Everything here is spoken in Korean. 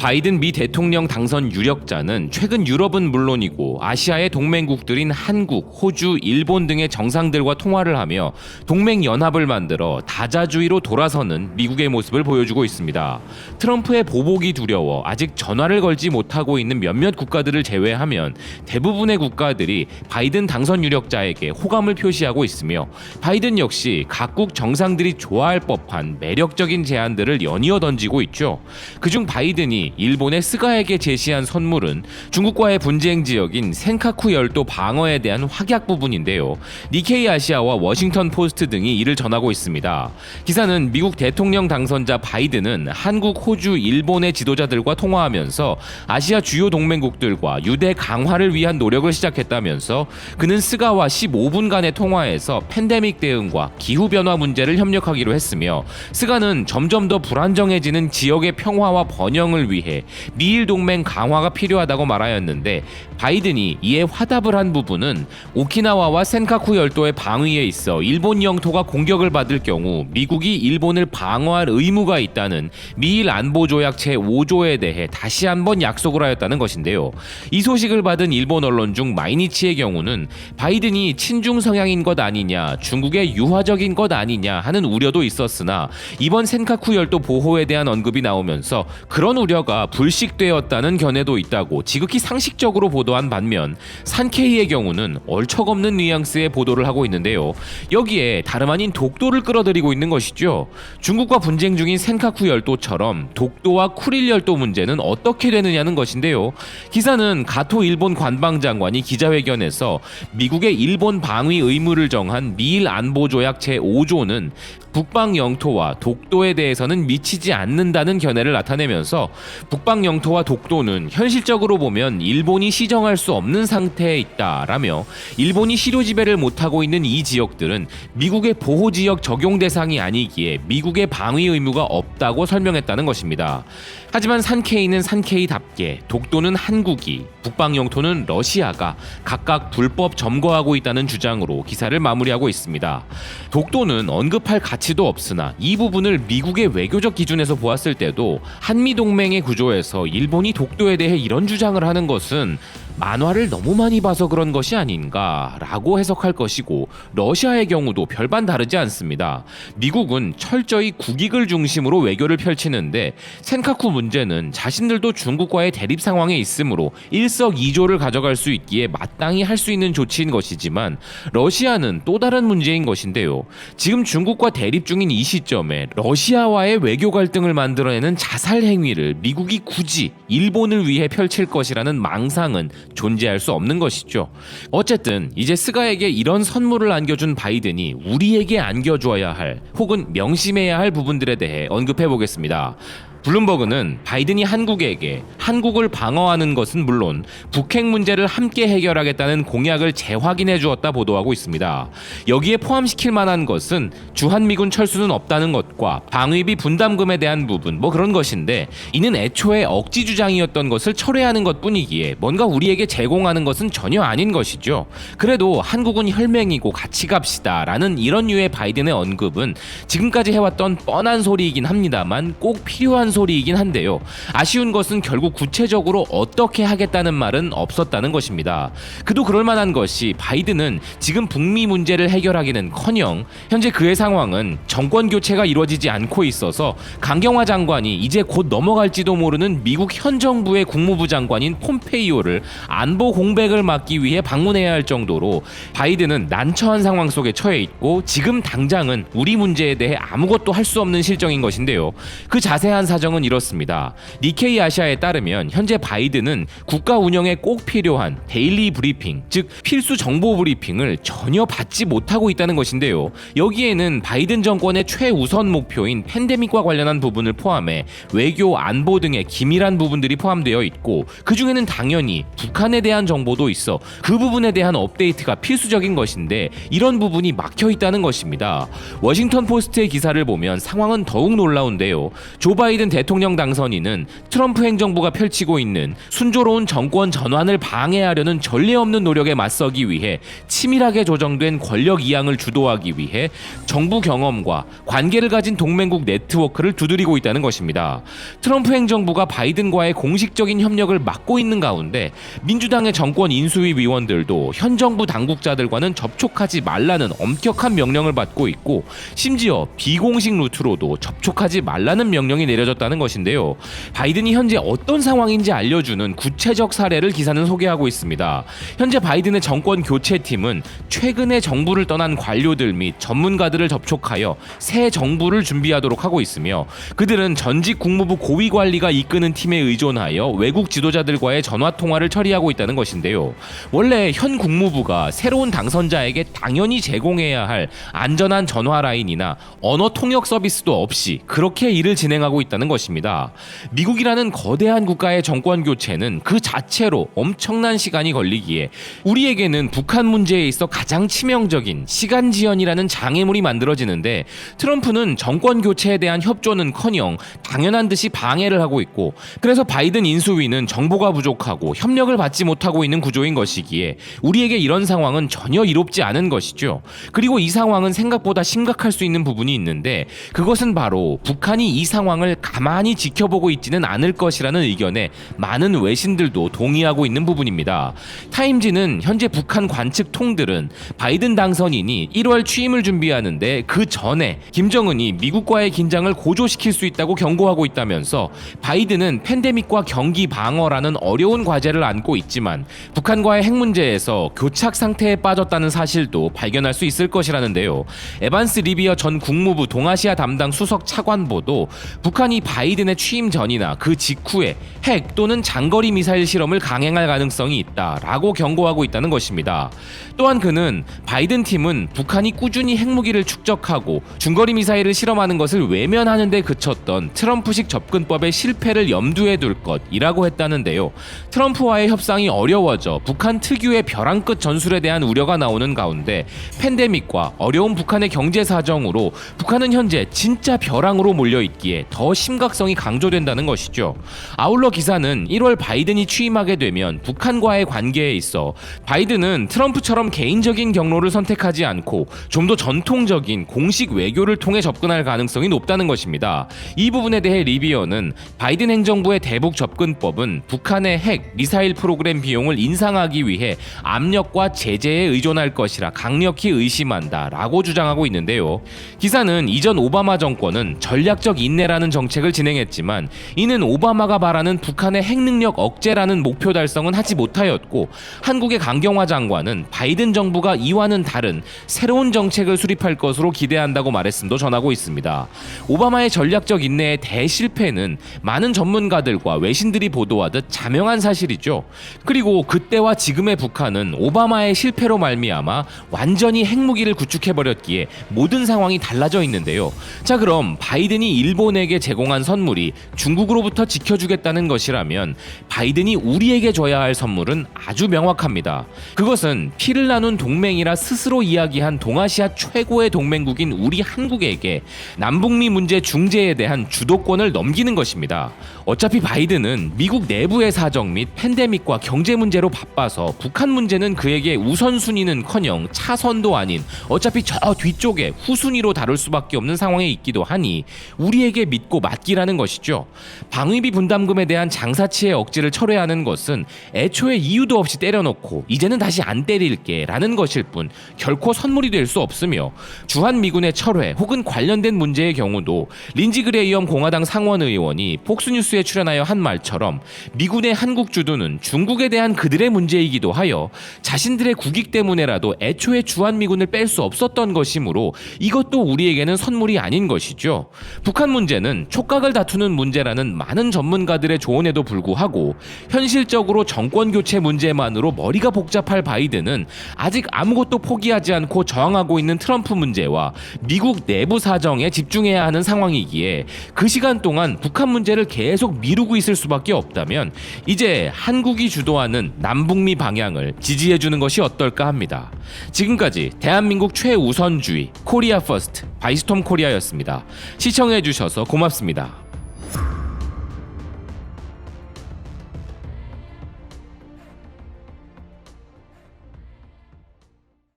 바이든 미 대통령 당선 유력자는 최근 유럽은 물론이고 아시아의 동맹국들인 한국, 호주, 일본 등의 정상들과 통화를 하며 동맹 연합을 만들어 다자주의로 돌아서는 미국의 모습을 보여주고 있습니다. 트럼프의 보복이 두려워 아직 전화를 걸지 못하고 있는 몇몇 국가들을 제외하면 대부분의 국가들이 바이든 당선 유력자에게 호감을 표시하고 있으며 바이든 역시 각국 정상들이 좋아할 법한 매력적인 제안들을 연이어 던지고 있죠. 그중 바이든이 일본의 스가에게 제시한 선물은 중국과의 분쟁 지역인 센카쿠 열도 방어에 대한 확약 부분인데요. 니케이 아시아와 워싱턴 포스트 등이 이를 전하고 있습니다. 기사는 미국 대통령 당선자 바이든은 한국, 호주, 일본의 지도자들과 통화하면서 아시아 주요 동맹국들과 유대 강화를 위한 노력을 시작했다면서 그는 스가와 15분간의 통화에서 팬데믹 대응과 기후 변화 문제를 협력하기로 했으며 스가는 점점 더 불안정해지는 지역의 평화와 번영을 위해 미일 동맹 강화가 필요하다고 말하였는데 바이든이 이에 화답을 한 부분은 오키나와와 센카쿠 열도의 방위에 있어 일본 영토가 공격을 받을 경우 미국이 일본을 방어할 의무가 있다는 미일 안보 조약 제 5조에 대해 다시 한번 약속을 하였다는 것인데요. 이 소식을 받은 일본 언론 중 마이니치의 경우는 바이든이 친중 성향인 것 아니냐, 중국의 유화적인 것 아니냐 하는 우려도 있었으나 이번 센카쿠 열도 보호에 대한 언급이 나오면서 그런 우려가 불식되었다는 견해도 있다고 지극히 상식적으로 보도한 반면 산케이의 경우는 얼척없는 뉘앙스의 보도를 하고 있는데요. 여기에 다름 아닌 독도를 끌어들이고 있는 것이죠. 중국과 분쟁 중인 센카쿠 열도처럼 독도와 쿠릴 열도 문제는 어떻게 되느냐는 것인데요. 기사는 가토 일본 관방장관이 기자회견에서 미국의 일본 방위 의무를 정한 미일 안보 조약 제 5조는 북방 영토와 독도에 대해서는 미치지 않는다는 견해를 나타내면서 북방 영토와 독도는 현실적으로 보면 일본이 시정할 수 없는 상태에 있다라며 일본이 시료 지배를 못하고 있는 이 지역들은 미국의 보호 지역 적용 대상이 아니기에 미국의 방위 의무가 없다고 설명했다는 것입니다. 하지만 산케이는 산케이답게 독도는 한국이 북방 영토는 러시아가 각각 불법 점거하고 있다는 주장으로 기사를 마무리하고 있습니다. 독도는 언급할 가치도 없으나 이 부분을 미국의 외교적 기준에서 보았을 때도 한미 동맹의 구조에서 일본이 독도에 대해 이런 주장을 하는 것은 만화를 너무 많이 봐서 그런 것이 아닌가라고 해석할 것이고 러시아의 경우도 별반 다르지 않습니다. 미국은 철저히 국익을 중심으로 외교를 펼치는데 센카쿠 문제는 자신들도 중국과의 대립 상황에 있으므로 일석이조를 가져갈 수 있기에 마땅히 할 수 있는 조치인 것이지만 러시아는 또 다른 문제인 것인데요. 지금 중국과 대립 중인 이 시점에 러시아와의 외교 갈등을 만들어내는 자살 행위를 미국이 굳이 일본을 위해 펼칠 것이라는 망상은 존재할 수 없는 것이죠. 어쨌든 이제 스가에게 이런 선물을 안겨준 바이든이 우리에게 안겨줘야 할 혹은 명심해야 할 부분들에 대해 언급해 보겠습니다. 블룸버그는 바이든이 한국에게 한국을 방어하는 것은 물론 북핵 문제를 함께 해결하겠다는 공약을 재확인해 주었다 보도하고 있습니다. 여기에 포함시킬 만한 것은 주한미군 철수는 없다는 것과 방위비 분담금에 대한 부분 뭐 그런 것인데 이는 애초에 억지 주장이었던 것을 철회하는 것 뿐이기에 뭔가 우리에게 제공하는 것은 전혀 아닌 것이죠. 그래도 한국은 혈맹이고 같이 갑시다 라는 이런 류의 바이든의 언급은 지금까지 해왔던 뻔한 소리이긴 합니다만 꼭 필요한 소리이긴 한데요. 아쉬운 것은 결국 구체적으로 어떻게 하겠다는 말은 없었다는 것입니다. 그도 그럴 만한 것이 바이든은 지금 북미 문제를 해결하기는 커녕 현재 그의 상황은 정권 교체가 이루어지지 않고 있어서 강경화 장관이 이제 곧 넘어갈지도 모르는 미국 현 정부의 국무부 장관인 폼페이오를 안보 공백을 막기 위해 방문해야 할 정도로 바이든은 난처한 상황 속에 처해 있고 지금 당장은 우리 문제에 대해 아무것도 할 수 없는 실정인 것인데요. 그 자세한 사 정은 이렇습니다. 니케이 아시아에 따르면 현재 바이든은 국가 운영에 꼭 필요한 데일리 브리핑, 즉 필수 정보 브리핑을 전혀 받지 못하고 있다는 것인데요. 여기에는 바이든 정권의 최우선 목표인 팬데믹과 관련한 부분을 포함해 외교, 안보 등의 기밀한 부분들이 포함되어 있고 그 중에는 당연히 북한에 대한 정보도 있어 그 부분에 대한 업데이트가 필수적인 것인데 이런 부분이 막혀 있다는 것입니다. 워싱턴 포스트의 기사를 보면 상황은 더욱 놀라운데요. 조 바이든 대통령 당선인은 트럼프 행정부가 펼치고 있는 순조로운 정권 전환을 방해하려는 전례 없는 노력에 맞서기 위해 치밀하게 조정된 권력 이양을 주도하기 위해 정부 경험과 관계를 가진 동맹국 네트워크를 두드리고 있다는 것입니다. 트럼프 행정부가 바이든과의 공식적인 협력을 막고 있는 가운데 민주당의 정권 인수위 위원들도 현 정부 당국자들과는 접촉하지 말라는 엄격한 명령을 받고 있고 심지어 비공식 루트로도 접촉하지 말라는 명령이 내려졌 다는 것인데요. 바이든이 현재 어떤 상황인지 알려주는 구체적 사례를 기사는 소개하고 있습니다. 현재 바이든의 정권 교체팀은 최근에 정부를 떠난 관료들 및 전문가들을 접촉하여 새 정부를 준비하도록 하고 있으며 그들은 전직 국무부 고위 관리가 이끄는 팀에 의존하여 외국 지도자들과의 전화 통화를 처리하고 있다는 것인데요. 원래 현 국무부가 새로운 당선자에게 당연히 제공해야 할 안전한 전화 라인이나 언어 통역 서비스도 없이 그렇게 일을 진행하고 있다는 것입니다. 미국이라는 거대한 국가의 정권 교체는 그 자체로 엄청난 시간이 걸리기에 우리에게는 북한 문제에 있어 가장 치명적인 시간 지연이라는 장애물이 만들어지는데 트럼프는 정권 교체에 대한 협조는커녕 당연한 듯이 방해를 하고 있고 그래서 바이든 인수위는 정보가 부족하고 협력을 받지 못하고 있는 구조인 것이기에 우리에게 이런 상황은 전혀 이롭지 않은 것이죠. 그리고 이 상황은 생각보다 심각할 수 있는 부분이 있는데 그것은 바로 북한이 이 상황을 가만히 지켜보고 있지는 않을 것이라는 의견에 많은 외신들도 동의하고 있는 부분입니다. 타임지는 현재 북한 관측 통들은 바이든 당선인이 1월 취임을 준비하는데 그 전에 김정은이 미국과의 긴장을 고조시킬 수 있다고 경고하고 있다면서 바이든은 팬데믹과 경기 방어라는 어려운 과제를 안고 있지만 북한과의 핵 문제에서 교착 상태에 빠졌다는 사실도 발견할 수 있을 것이라는데요. 에반스 리비어 전 국무부 동아시아 담당 수석 차관보도 북한이 바이든의 취임 전이나 그 직후에 핵 또는 장거리 미사일 실험을 강행할 가능성이 있다라고 경고하고 있다는 것입니다. 또한 그는 바이든 팀은 북한이 꾸준히 핵무기를 축적하고 중거리 미사일을 실험하는 것을 외면하는 데 그쳤던 트럼프식 접근법의 실패를 염두에 둘 것이라고 했다는데요. 트럼프와의 협상이 어려워져 북한 특유의 벼랑 끝 전술에 대한 우려가 나오는 가운데 팬데믹과 어려운 북한의 경제 사정으로 북한은 현재 진짜 벼랑으로 몰려 있기에 더 심각 성이 강조된다는 것이죠. 아울러 기사는 1월 바이든이 취임하게 되면 북한과의 관계에 있어 바이든은 트럼프처럼 개인적인 경로를 선택하지 않고 좀 더 전통적인 공식 외교를 통해 접근할 가능성이 높다는 것입니다. 이 부분에 대해 리비어는 바이든 행정부의 대북 접근법은 북한의 핵, 미사일 프로그램 비용을 인상하기 위해 압력과 제재에 의존할 것이라 강력히 의심한다라고 주장하고 있는데요. 기사는 이전 오바마 정권은 전략적 인내라는 정책을 진행했지만 이는 오바마가 바라는 북한의 핵 능력 억제라는 목표 달성은 하지 못하였고 한국의 강경화 장관은 바이든 정부가 이와는 다른 새로운 정책을 수립할 것으로 기대한다고 말했음도 전하고 있습니다. 오바마의 전략적 인내의 대실패는 많은 전문가들과 외신들이 보도하듯 자명한 사실이죠. 그리고 그때와 지금의 북한은 오바마의 실패로 말미암아 완전히 핵무기를 구축해 버렸기에 모든 상황이 달라져 있는데요. 자 그럼 바이든이 일본에게 제공한 선물이 중국으로부터 지켜주겠다는 것이라면 바이든이 우리에게 줘야 할 선물은 아주 명확합니다. 그것은 피를 나눈 동맹이라 스스로 이야기한 동아시아 최고의 동맹국인 우리 한국에게 남북미 문제 중재에 대한 주도권을 넘기는 것입니다. 어차피 바이든은 미국 내부의 사정 및 팬데믹과 경제 문제로 바빠서 북한 문제는 그에게 우선순위는커녕 차선도 아닌 어차피 저 뒤쪽에 후순위로 다룰 수밖에 없는 상황에 있기도 하니 우리에게 믿고 맡 기라는 것이죠. 방위비 분담금에 대한 장사치의 억지를 철회하는 것은 애초에 이유도 없이 때려놓고 이제는 다시 안 때릴게 라는 것일 뿐 결코 선물이 될 수 없으며 주한 미군의 철회 혹은 관련된 문제의 경우도 린지 그레이엄 공화당 상원 의원이 폭스뉴스에 출연하여 한 말처럼 미군의 한국 주도는 중국에 대한 그들의 문제이기도 하여 자신들의 국익 때문에라도 애초에 주한 미군을 뺄 수 없었던 것이므로 이것도 우리에게는 선물이 아닌 것이죠. 북한 문제는 촉 각을 다투는 문제라는 많은 전문가들의 조언에도 불구하고 현실적으로 정권 교체 문제만으로 머리가 복잡할 바이든은 아직 아무것도 포기하지 않고 저항하고 있는 트럼프 문제와 미국 내부 사정에 집중해야 하는 상황이기에 그 시간 동안 북한 문제를 계속 미루고 있을 수밖에 없다면 이제 한국이 주도하는 남북미 방향을 지지해 주는 것이 어떨까 합니다. 지금까지 대한민국 최우선주의 코리아 퍼스트 바이스톰 코리아였습니다. 시청해 주셔서 고맙습니다.